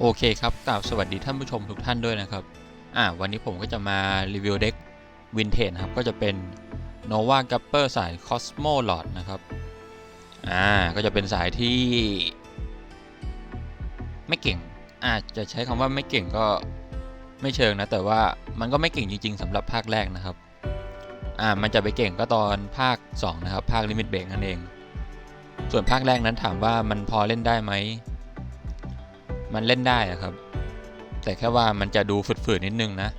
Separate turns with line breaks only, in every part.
โอเคครับกราบสวัสดีท่านผู้ชมทุกท่านด้วยนะครับ อ่า วันนี้ผมก็จะมารีวิวเด็กวินเทจนครับ ก็จะเป็น Nova g a p p e r สาย Cosmo Lord นะครับ อ่า ก็จะเป็นสายที่ ไม่เก่ง อาจจะใช้คำว่าไม่เก่งก็ไม่เชิงนะ แต่ว่ามันก็ไม่เก่งจริงๆสำหรับภาคแรกนะครับ อ่า มันจะไปเก่งก็ตอนภาค 2 นะครับ ภาค Limit Break นั่นเอง ส่วนภาคแรกนั้นถามว่ามันพอเล่นได้ไหม มันเล่นได้อะครับ แต่แค่ว่ามันจะดูฝืดๆนิดนึงนะ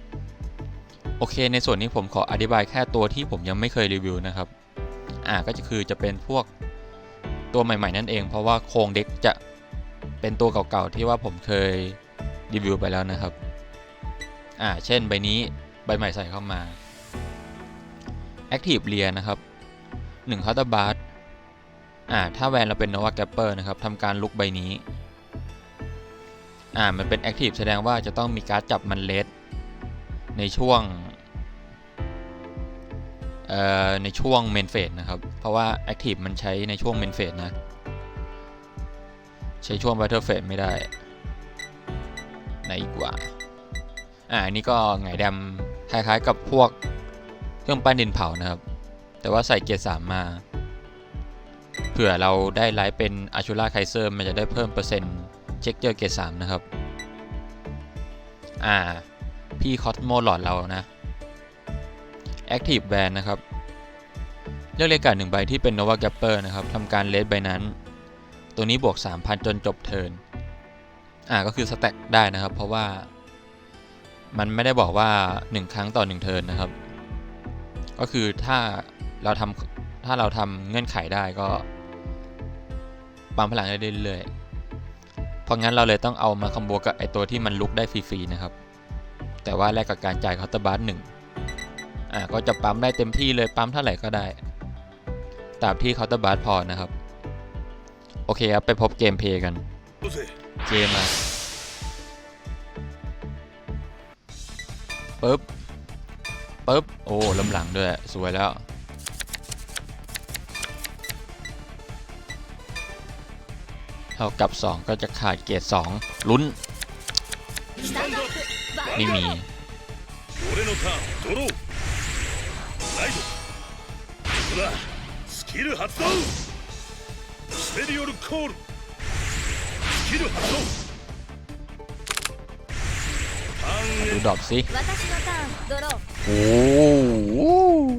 โอเค ในส่วนนี้ผมขออธิบายแค่ตัวที่ผมยังไม่เคยรีวิวนะครับ อ่าก็จะคือจะเป็นพวกตัวใหม่ๆนั่นเอง เพราะว่าโครงเด็กจะเป็นตัวเก่าๆที่ว่าผมเคยรีวิวไปแล้วนะครับ อ่า เช่นใบนี้ใบใหม่ใส่เข้ามา Active เรียนะครับ1 c o u n t e r b a r อ่า ถ้าแวนเราเป็น Nova Gapper นะครับทำการลุกใบนี้ อ่ามันเป็น Active แสดงว่าจะต้องมีการดจับมันเลสในช่วงเอ่อในช่วง Main Phase นะครับ เพราะว่า Active มันใช้ในช่วง Main Phase นะ ใช้ช่วง Battle Phase ไม่ได้ไหนอีกว่าอ่าอันนี้ก็ไงดมคล้ายๆกับพวกเครื่องปั้นดินเผานะครับ แต่ว่าใส่เกียร์สามมาเผื่อเราได้ไลฟ์เป็นอาชูล่าไคเซอร์มันจะได้เพิ่มเปอร์เซ็นต์ เช็คเจอเกียร์สามนะครับ อ่า พี่คอสโมหลอดเรานะ Active Band นะครับ เลือกเลขการหนึ่งใบที่เป็น Nova Gapper นะครับทำการเลสใบนั้น ตัวนี้บวก 3,000 จนจบเทิร์น อ่า ก็คือสแต็กได้นะครับ เพราะว่า มันไม่ได้บอกว่า 1 ครั้งต่อ 1 เทิร์นนะครับ ก็คือถ้าเราทำถ้าเราทำเงื่อนไขได้ก็ปั๊มพลังได้เรื่อยๆ เพราะงั้นเราเลยต้องเอามาคอมโบกับไอตัวที่มันลุกได้ฟรีๆนะครับ แต่ว่าแลกกับการจ่ายเคาน์เตอร์บัสหนึ่งอ่าก็จะปั๊มได้เต็มที่เลยปั๊มเท่าไหร่ก็ได้ตาบที่เคาน์เตอร์บัสพอนะครับ โอเคครับไปพบเกมเพย์กัน เกมมาปึ๊บปึ๊บโอ้ลำหลังด้วย สวยแล้ว เท่ากับ 2 ก็จะขาดเกรด2ลุ้น ไม่มีดูดอกสิโอ้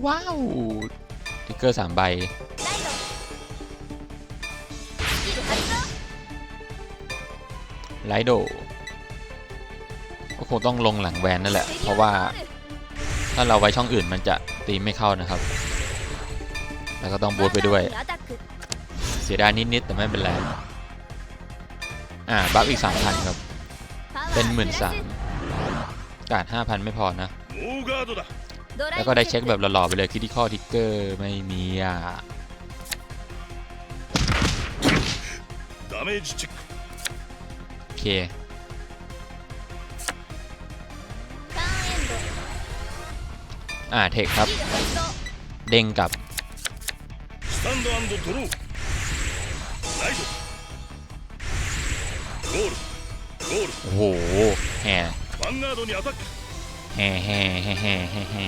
ว้าว ติ๊กเกอร์สามใบ ไลโดก็คงต้องลงหลังแวนนั่นแหละ เพราะว่าถ้าเราไว้ช่องอื่นมันจะตีไม่เข้านะครับ แล้วก็ต้องบูทไปด้วย เสียดายนิด ๆ แต่ไม่เป็นไร อ่า บัฟอีก 3,000 ครับ เป็น 1 3ื่
น
สามกาด5,000 ไม่พอนะ แล้วก็ได้เช็คแบบหล่อ ๆ ไปเลยคิดที่ข้อทิกเกอร์ไม่มีอะ เค อ่าเทคครับ เด้งกลับโอ้โหแห่แห่แห่แห่แห่แห่แห่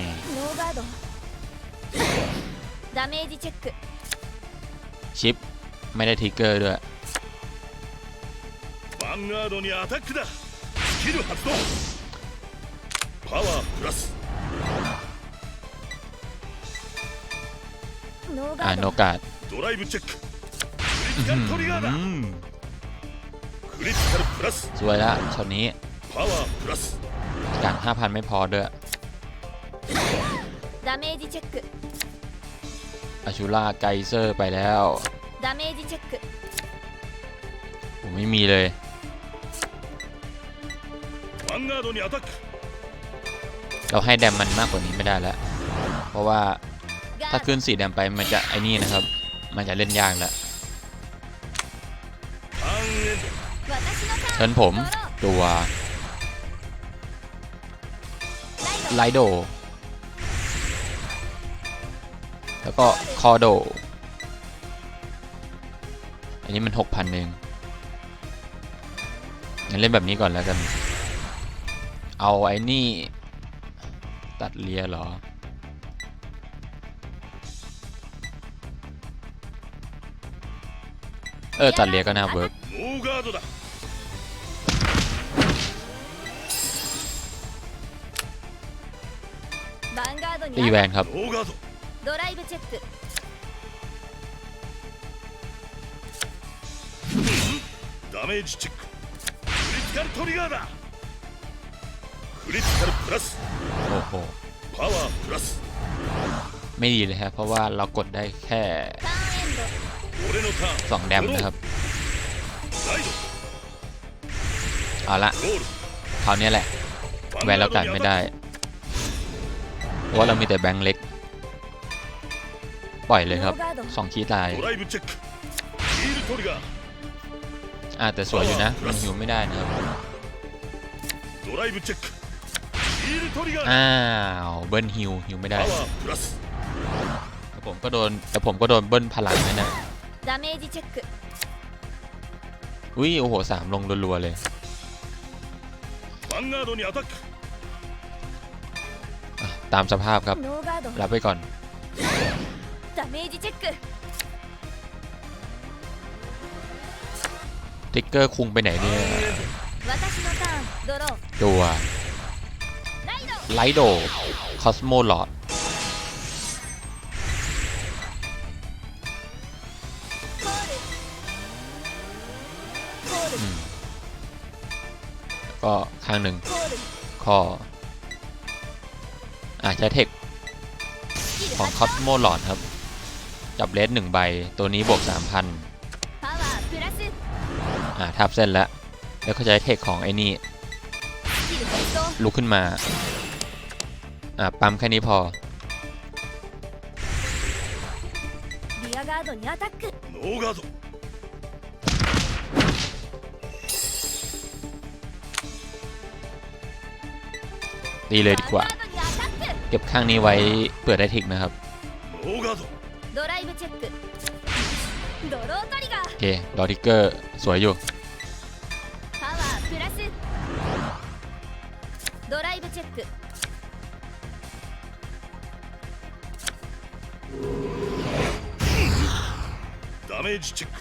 ชิป ไม่ได้ทิกเกอร์ด้วย
ヴァンガードにアタックだスキル発動パワープラス
ノー
อ่า
ガー
โน
ド
กาด
ドライブチェッククリティカルトリガーだ
อืม
クリティカルプラス
สวยละช็อตนี้
パワープラス
กาด5,000 ไม่พอด้วย
ダメージチェック
อาชูล่าไกเซอร์ไปแล้ว
ダメージチェック
ผมไม่มีเลย
ヴァ
เราให้แดมมันมากกว่านี้ไม่ได้แล้ว เพราะว่าถ้าขึ้นสีแดมไปมันจะไอ้นี่นะครับ มันจะเล่นยากแล้วเชิญผมตัวไลโด แล้วก็คอโด อันนี้มันหกพันเองงั้นเล่นแบบนี้ก่อนแล้วกัน เอาไอ้นี่ ตัดเลียเหรอ เออ ตัดเลียก็น่าเวิร์กตีแวนครับ
ド
ライブチェック
ダメージチェッククリティカルトリガ クリティカルプラス
โอ้โห
パワープラス
ไม่ดีเลยครับ เพราะว่าเรากดได้แค่
ターンエンド
俺のターン
2 แดมนะครับ
ライ
เอาละ
ドロール
คราวนี้แหละ
ヴァン
แวน
ガ
เรา
ード
กัน
にア
ไม่
タッ
ได้ เพราะว่าเรามีแต่แบงค์เล็ก ปล่อยเลยครับ
ノーガード
สองคีย์ตาย
クドライブチェックヒールトリガー
อ่าแต่สวยอยู่นะมันหิวไม่ได้นะครับ
ドライブチェックヒールトリガー
อ้าวเบิ้ลฮิวฮิวไม่ได้ผมก็โดนแต่ผมก็โดนเบิ้ลพลังนั่นนะอุ้ยโอ้โหสามลงรัวๆเลยตามสภาพครับ รับไปก่อนติ๊กเกอร์คุงไปไหนเนี่ยตัว ไลโดคอสโมลอดก็ข้างหนึ่งข้ออาจจะเทคของคอสโมลอดครับ จับเลสหนึ่งใบ ตัวนี้บวก 3,000 อ่าทับเส้นแล้ว แล้วก็จะเทคของไอ้นี่ลุกขึ้นมา่ะปั๊มแค่นี้พอดีเลยดีกว่า เก็บข้างนี้ไว้เปิดได้ทิกนะครับโอเคดอทิกเกอร์สวยอยู่
ダメージチェック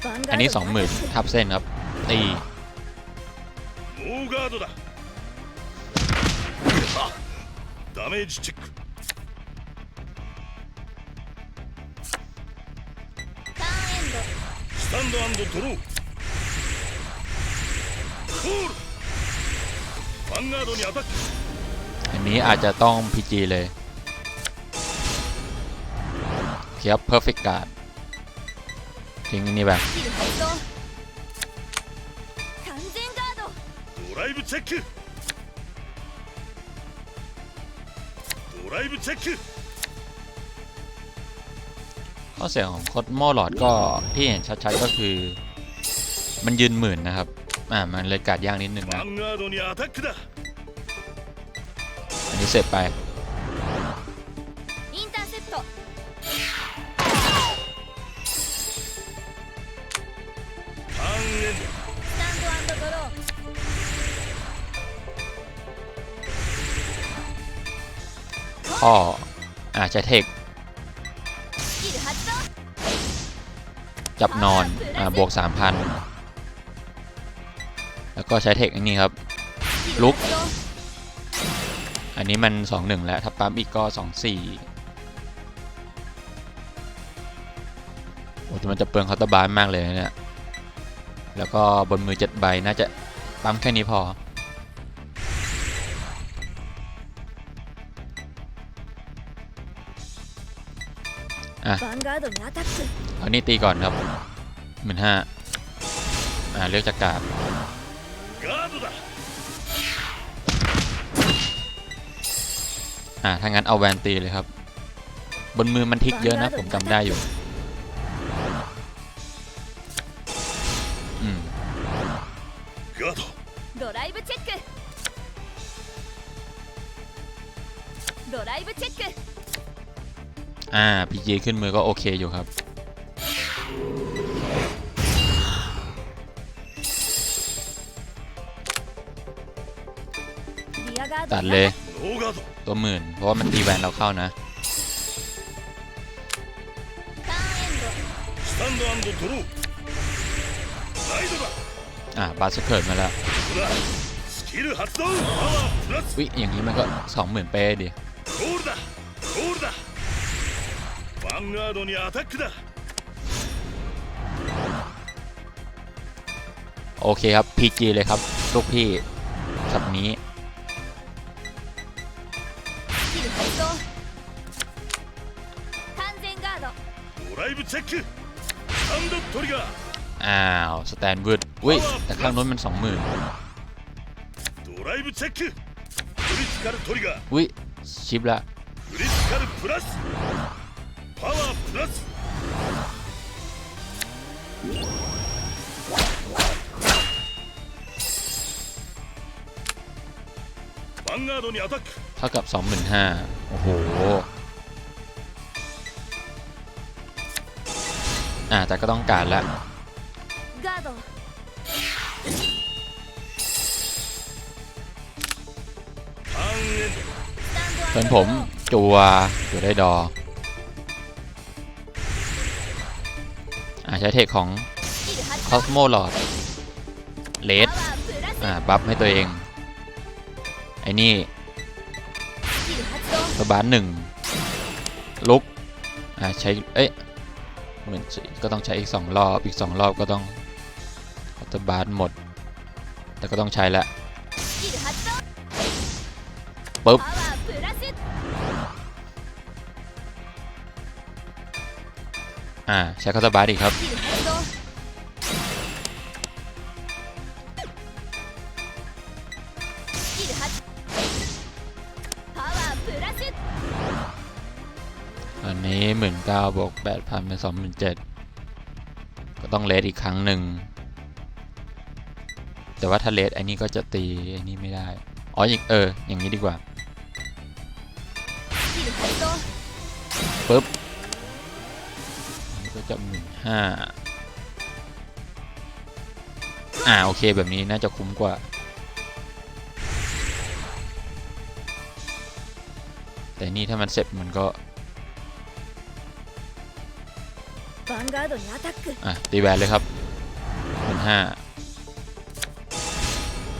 ヴァンガ
อันนี้
ードにアタック
20,000ทับเส้นครับ ตี
ノーガードだあダメージチェック
ターンエンド
スタンドドローコールヴァンガードにアタック
อั นนี้อาจจะต้อง PG เลยเทียบ Perfect Guard ทิ้งอันนี้แบบ
スキル発動完全ガード
ドライブチェックドライブチェック
ข้อเสียของคดโมหลอดก็ที่เห็นชัดๆก็คือ มันยืนหมื่นนะครับ อ่ามันเลยการดยากนิดนึง
ヴ
นะ เสร็จไปพ่ออาจจะเทคจับนอนอบวก 3,000 แล้วก็ใช้เทคอันนี้ครับ ลุกันนี้มัน 2-1 แล้ว ถ้าปั๊มอีกก็ 2-4 โอ้แต่มันจะเปลืองคาตาบาร์มากเลยเนี่ย แล้วก็บนมือ 7 ใบ น่าจะปั๊มแค่นี้พอ
อ่
เอานี่ตีก่อนครับหมื่นห้าอ่า เลือกจากกาบ่าถ้างั้นเอาแวนตีเลยครับ บนมือมันทิกเยอะนะ ผมจำได้อยู่ อืม
ド
ライブチェックドラบ์เช็ค
อ่าพีเจขึ้นมือก็โอเคอยู่ครับตัดเลย ตัวหมื่น เพราะว่ามันตีแวนเราเข้านะอ่าบาสเกิดมาแล้ววิอย่างนี้มันก็สองหมื่นเป้ดิโอเคครับ PG เลยครับ ลูกพี่สับนี้ อ้าวสแตนเวิร์ดอุ้ยแต่ข้างนู้นมันสองหมื่นอุ้ยชิปละเท่ากับ 25,000 โอ้โห่าแต่ก็ต้องการ
แล้ว
เป็นผมจัวอยู่ได้ดออ่าใช้เทคของคอสโมหลอดเลดอ่าบัฟให้ตัวเอง ไอ้นี่สบานหนึ่งลุกอ่าใช้ เอ๊ะ หมื่นก็ต้องใช้อีก 2 รอบ อีก 2 รอบก็ต้องอัตบาร์หมด แต่ก็ต้องใช้ละปุ๊บอ่า ใช้คาตาบาร์อีครับ นี้หมื่นเก้าบวกแปดพันเป็นสองหมื่นเจ็ดก็ต้องเลทอีกครั้งหนึ่ง แต่ว่าถ้าเลทไอ้นี่ก็จะตีไอ้นี่ไม่ได้ อ๋ออีกเออ อย่างนี้ดีกว่าปุ๊บก็จะหมื่นห้าอ่า โอเคแบบนี้น่าจะคุ้มกว่าแต่นี่ถ้ามันเสร็จมันก็ อะตีแวนเลยครับพันห้า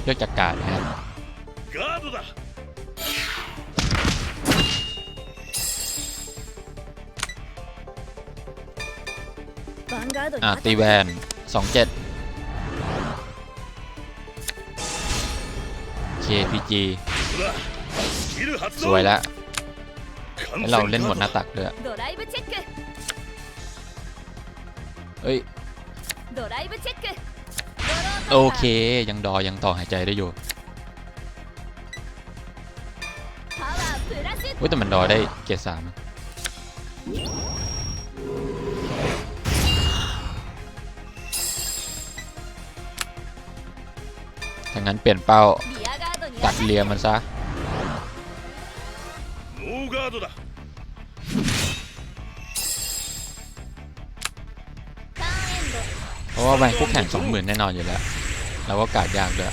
เลือกจากการนะครับอะตีแวนสองเจ็ด KPG สวยแล้วให้เราเล่นหมดหน้าตักด้วย เอ้ยโอเคยังดอยังต่อหายใจได้อยู่แต่มันดอได้เกียร์สามถ้างั้นเปลี่ยนเป้าตัดเลียมันซะ ราะว่าวันคู่แข่งสองหมื่นแน่นอนอยู่แล้ว เราก็กาดยากด้วย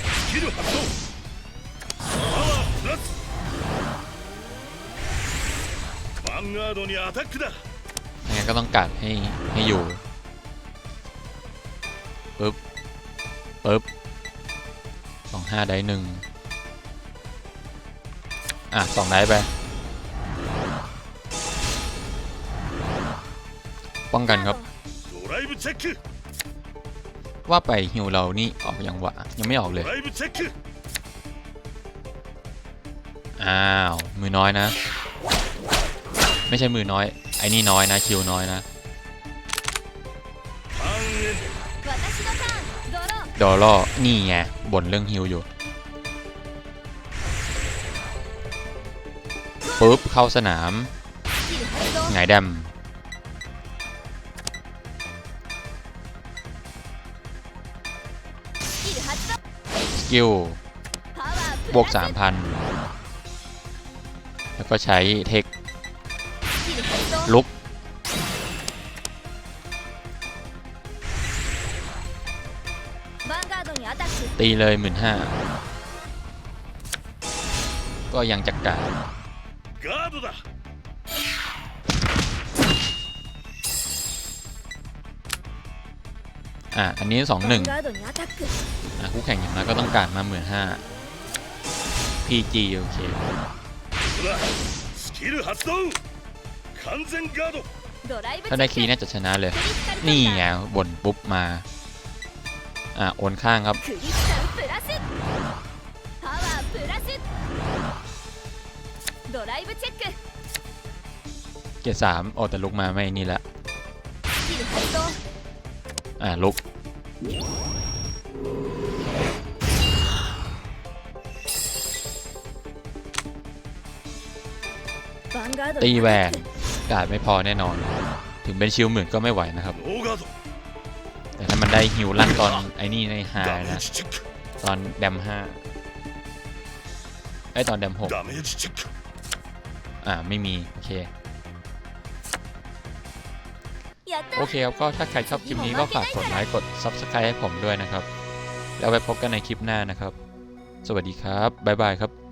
ยั
งไงก็ต้องกัดให้ให้อยู่ปึ๊บปึ๊บสองห้าได้หนึ่งอะสองได้ไป ป้องกันครับ ว่าไปฮิวเรานี่ออกยังวะยังไม่ออกเลย อ้าว มือน้อยนะ ไม่ใช่มือน้อย ไอ้นี่น้อยนะ คิวน้อยนะดอลล์นี่ไงบ่นเรื่องฮิวอยู่ปุ๊บเข้าสนามไงดำ กิลบวก 3,000 แล้วก็ใช้เทคลุก ตีเลย 1 5ื่นก็ยังจักการ อะอันนี้สองหนึ่งอะคู่แข่งอย่างน้อยก็ต้องการมาหมื่นห้า PG โอเคถ้าได้คีน่าจะชนะเลย นี่ไงบนปุ๊บมา อะโอนข้างครับเกียร์สามโอ้แต่ลุกมาไม่นี่ละ อ่าลุกตีแวนกาดไม่พอแน่นอน ถึงเป็นชิลหมื่นก็ไม่ไหวนะครับ แต่ถ้ามันได้ฮิวลั่นตอนไอ้นี่ในฮานะ ตอนแดมห้าไอ้ตอนแดมหกอ่า ไม่มี โอเค โอเคครับก็ถ้าใครชอบคลิปนี้ก็ฝากกดไลค์กด Subscribe ให้ผมด้วยนะครับ แล้วไปพบกันในคลิปหน้านะครับ สวัสดีครับบ๊ายบายครับ